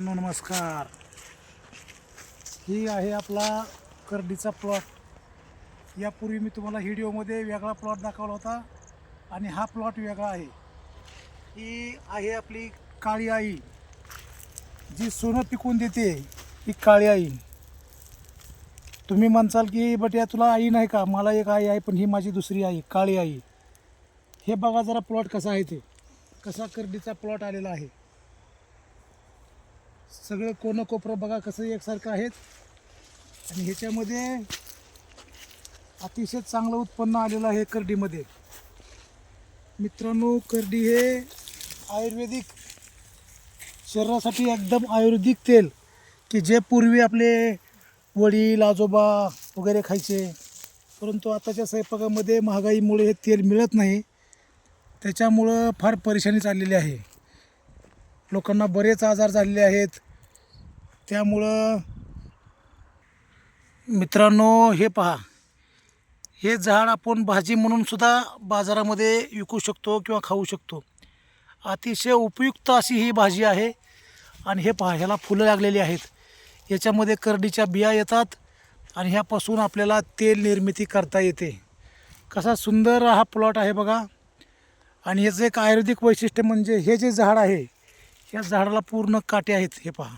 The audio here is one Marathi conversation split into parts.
नमस्कार. ही आहे आपला करडीचा प्लॉट यापूर्वी मी तुम्हाला व्हिडिओमध्ये वेगळा प्लॉट दाखवला होता आणि हा प्लॉट वेगळा आहे. ही आहे आपली काळी आई. जी सोनं पिकवून देते ही काळी आई. तुम्ही म्हणसाल की बट या तुला आई नाही का? मला एक आई आहे पण ही माझी दुसरी आई काळी आई. हे बघा जरा प्लॉट कसा आहे ते. कसा करडीचा प्लॉट आलेला आहे. सगळं कोणं कोपरं बघा कसं एकसारखं आहेत. आणि ह्याच्यामध्ये अतिशय चांगलं उत्पन्न आलेलं आहे करडीमध्ये. मित्रांनो करडी हे आयुर्वेदिक शरीरासाठी एकदम आयुर्वेदिक तेल की जे पूर्वी आपले वडील आजोबा वगैरे खायचे. परंतु आताच्या स्वयंपाकामध्ये महागाईमुळे हे तेल मिळत नाही. त्याच्यामुळं फार परेशानी चाललेली आहे. लोकांना बरेच आजार झालेले आहेत. त्यामुळं मित्रांनो हे पहा. हे झाड आपण भाजी म्हणून सुद्धा बाजारामध्ये विकू शकतो किंवा खाऊ शकतो. अतिशय उपयुक्त अशी ही भाजी आहे. आणि हे पहा ह्याला फुलं लागलेली आहेत. याच्यामध्ये करडीच्या बिया येतात आणि ह्यापासून आपल्याला तेल निर्मिती करता येते. कसा सुंदर हा प्लॉट आहे बघा. आणि ह्याचं एक आयुर्वेदिक वैशिष्ट्य म्हणजे हे जे झाड आहे ह्या झाडाला पूर्ण काटे आहेत हे पहा.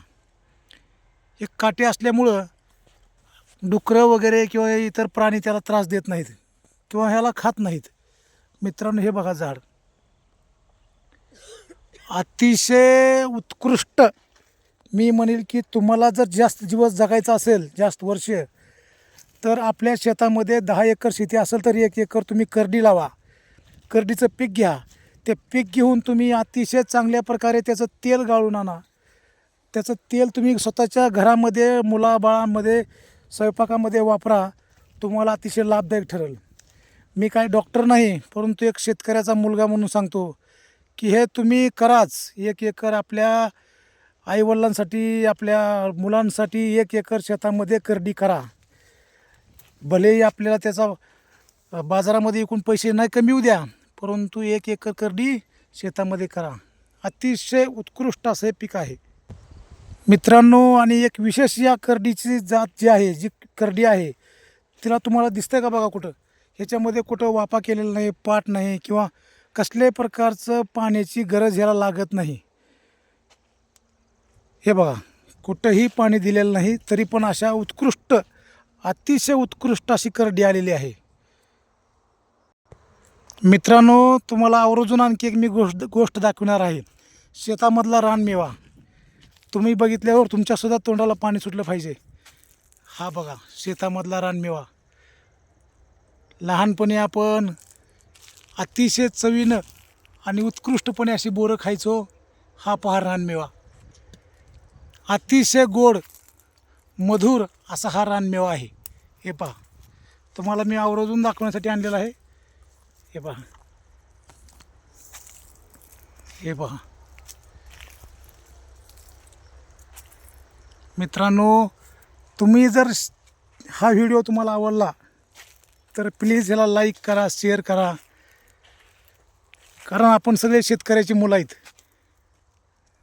हे काटे असल्यामुळं डुकरं वगैरे किंवा इतर प्राणी त्याला त्रास देत नाहीत किंवा ह्याला खात नाहीत. मित्रांनो हे बघा झाड. अतिशय उत्कृष्ट. मी म्हणेल की तुम्हाला जर जास्त दिवस जगायचं असेल जास्त वर्ष तर आपल्या शेतामध्ये दहा एकर शेती असेल तर एक एकर तुम्ही करडी लावा. करडीचं पीक घ्या. ते पीक घेऊन तुम्ही अतिशय चांगल्या प्रकारे त्याचं तेल गाळून आणा. त्याचं तेल तुम्ही स्वतःच्या घरामध्ये मुलाबाळांमध्ये स्वयंपाकामध्ये वापरा. तुम्हाला अतिशय लाभदायक ठरेल. मी काय डॉक्टर नाही परंतु एक शेतकऱ्याचा मुलगा म्हणून सांगतो की हे तुम्ही कराच. एक एकर आपल्या आईवडिलांसाठी आपल्या मुलांसाठी एक एकर शेतामध्ये करडी करा. भलेही आपल्याला त्याचा बाजारामध्ये एकूण पैसे नाही कमी द्या परंतु एक एकर करडी शेतामध्ये करा. अतिशय उत्कृष्ट असं हे पीक आहे. मित्रांनो आणि एक विशेष या करडीची जात जी आहे जी करडी आहे तिला तुम्हाला दिसतंय का बघा कुठं? ह्याच्यामध्ये कुठं वापा केलेला नाही पाट नाही किंवा कसल्याही प्रकारचं पाण्याची गरज ह्याला लागत नाही. हे बघा कुठंही पाणी दिलेलं नाही तरी पण अशा उत्कृष्ट अतिशय उत्कृष्ट अशी करडी आलेली आहे. मित्रांनो तुम्हाला आवर्जून आणखी एक मी गोष्ट गोष्ट दाखवणार आहे. शेतामधला रानमेवा. तुम्ही बघितल्यावर तुमच्यासुद्धा तोंडाला पाणी सुटलं पाहिजे. हा बघा शेतामधला रानमेवा. लहानपणी आपण अतिशय चवीनं आणि उत्कृष्टपणे अशी बोरं खायचो हा पहा रानमेवा. अतिशय गोड मधुर असा हा रानमेवा आहे. हे पहा तुम्हाला मी आवर्जून दाखवण्यासाठी आणलेला आहे. हे पहा. हे पहा. मित्रांनो तुम्ही जर हा व्हिडिओ तुम्हाला आवडला तर प्लीज ह्याला लाईक करा शेअर करा. कारण आपण सगळे शेतकऱ्याची मुलं आहेत.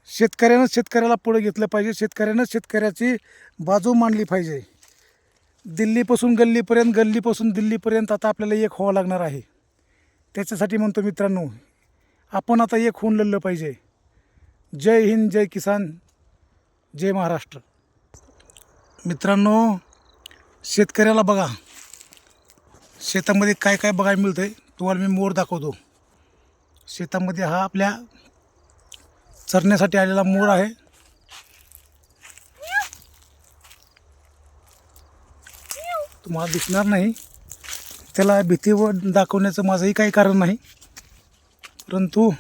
शेतकऱ्यानंच शेतकऱ्याला पुढे घेतलं पाहिजे. शेतकऱ्यानंच शेतकऱ्याची बाजू मांडली पाहिजे. दिल्लीपासून गल्लीपर्यंत गल्लीपासून दिल्लीपर्यंत आता आपल्याला एक व्हावं लागणार आहे. त्याच्यासाठी म्हणतो मित्रांनो आपण आता एक होऊन लढलं पाहिजे. जय हिंद जय किसान जय महाराष्ट्र. मित्रांनो शेतकऱ्याला बघा. शेतामध्ये काय काय बघायला मिळतं आहे तुम्हाला मी मोर दाखवतो. शेतामध्ये हा आपल्या चरण्यासाठी आलेला मोर आहे. तुम्हाला दिसणार नाही. त्याला भीतीवर दाखवण्याचं माझंही काही कारण नाही. परंतु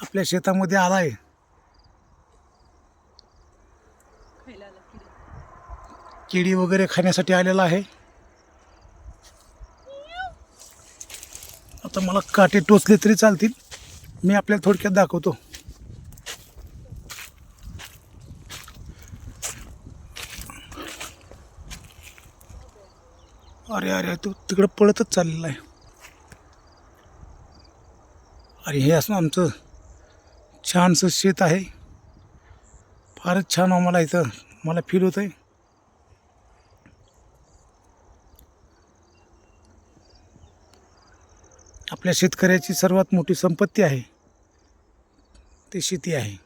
आपल्या शेतामध्ये आला आहे. केळी वगैरे खाण्यासाठी आलेला आहे. आता मला काटे टोचले तरी चालतील. मी आपल्याला थोडक्यात दाखवतो. अरे अरे तो तिकडं पळतच चाललेला आहे. अरे हे असं आमचं छानसं शेत आहे. फारच छान आम्हाला इथं मला फील होतं आहे आपल्या शेतकऱ्याची सर्वात मोठी संपत्ती आहे. ती शेती आहे.